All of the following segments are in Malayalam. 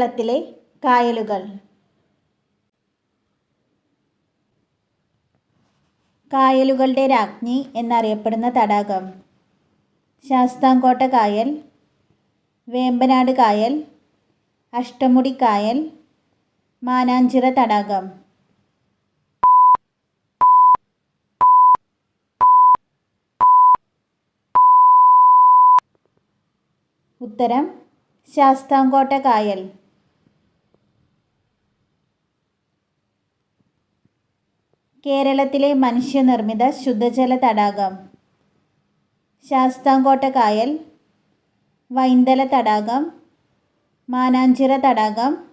കേരളത്തിലെ കായലുകൾ. കായലുകളുടെ രാജ്ഞി എന്നറിയപ്പെടുന്ന തടാകം. ശാസ്താംകോട്ട കായൽ വേമ്പനാട് കായൽ അഷ്ടമുടി കായൽ മാനാഞ്ചിറ തടാകം. ഉത്തരം ശാസ്താംകോട്ട കായൽ. കേരളത്തിലെ മനുഷ്യനിർമ്മിത ശുദ്ധജല തടാകം. ശാസ്താംകോട്ട കായൽ. വൈന്തല തടാകം. മാനാഞ്ചിറ തടാകം.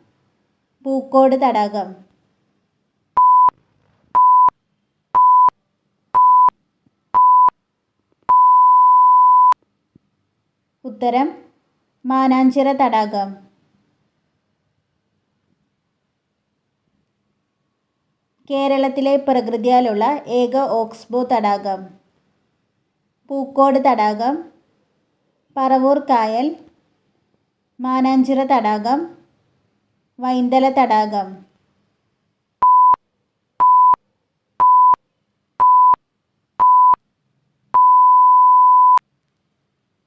പൂക്കോട് തടാകം. ഉത്തരം മാനാഞ്ചിറ തടാകം. കേരളത്തിലെ പ്രകൃതിയാലുള്ള ഏക ഓക്സ്ബോ തടാകം. പൂക്കോട് തടാകം. പറവൂർ കായൽ. മാനാഞ്ചിറ തടാകം. വൈന്തല തടാകം.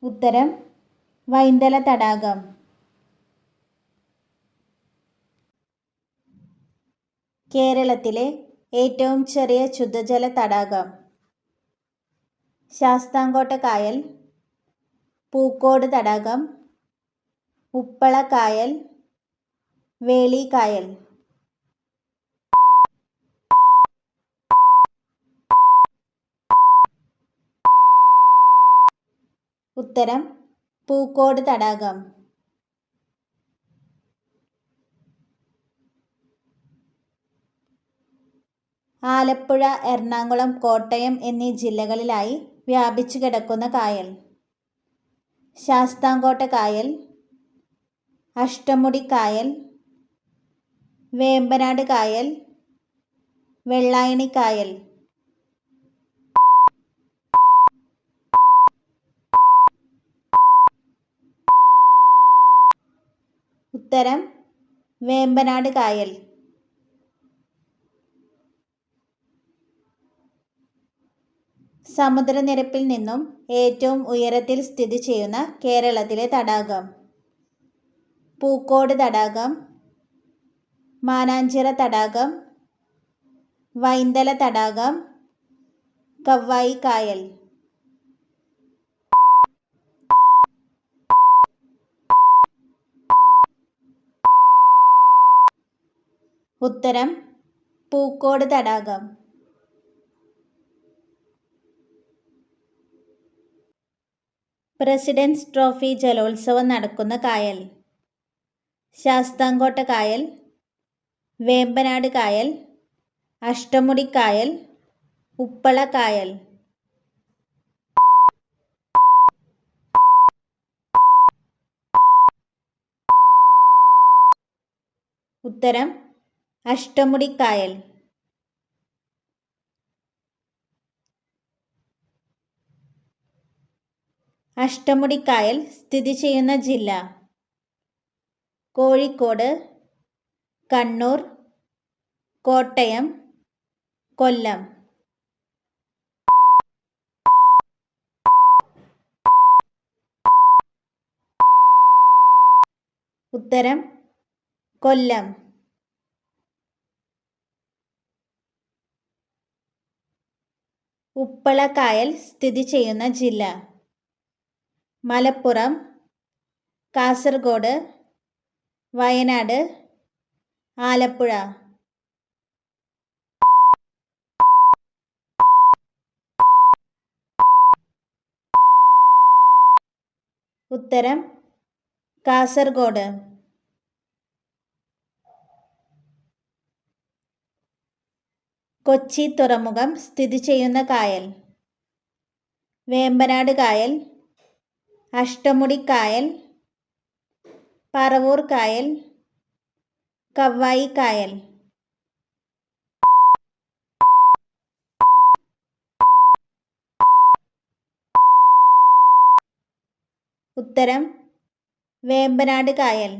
ഉത്തരം വൈന്തല തടാകം. കേരളത്തിലെ ഏറ്റവും ചെറിയ ശുദ്ധജല തടാകം. ശാസ്താംകോട്ട കായൽ പൂക്കോട് തടാകം ഉപ്പള കായൽ വേളി കായൽ. ഉത്തരം പൂക്കോട് തടാകം. ആലപ്പുഴ എറണാകുളം കോട്ടയം എന്നീ ജില്ലകളിലായി വ്യാപിച്ചു കിടക്കുന്ന കായൽ. ശാസ്താംകോട്ട കായൽ അഷ്ടമുടി കായൽ വേമ്പനാട് കായൽ വെള്ളായണി കായൽ. ഉത്തരം വേമ്പനാട് കായൽ. സമുദ്രനിരപ്പിൽ നിന്നും ഏറ്റവും ഉയരത്തിൽ സ്ഥിതി ചെയ്യുന്ന കേരളത്തിലെ തടാകം. പൂക്കോട് തടാകം മാനാഞ്ചിറ തടാകം വൈന്തല തടാകം കവ്വായി കായൽ. ഉത്തരം പൂക്കോട് തടാകം. പ്രസിഡൻസ് ട്രോഫി ജലോത്സവം നടക്കുന്ന കായൽ. ശാസ്താംകോട്ട കായൽ. വേമ്പനാട് കായൽ. അഷ്ടമുടി കായൽ. ഉപ്പള കായൽ. ഉത്തരം അഷ്ടമുടി കായൽ. അഷ്ടമുടി കായൽ സ്ഥിതി ചെയ്യുന്ന ജില്ല. കോഴിക്കോട് കണ്ണൂർ കോട്ടയം കൊല്ലം. ഉത്തരം കൊല്ലം. ഉപ്പളക്കായൽ സ്ഥിതി ചെയ്യുന്ന ജില്ല. മലപ്പുറം കാസർഗോഡ് വയനാട് ആലപ്പുഴ. ഉത്തരം കാസർഗോഡ്. കൊച്ചി തുറമുഖം സ്ഥിതി ചെയ്യുന്ന കായൽ. വേമ്പനാട് കായൽ. അഷ്ടമുടി കായൽ പറവൂർ കായൽ കവ്വായി കായൽ ഉത്തരം വേമ്പനാട് കായൽ.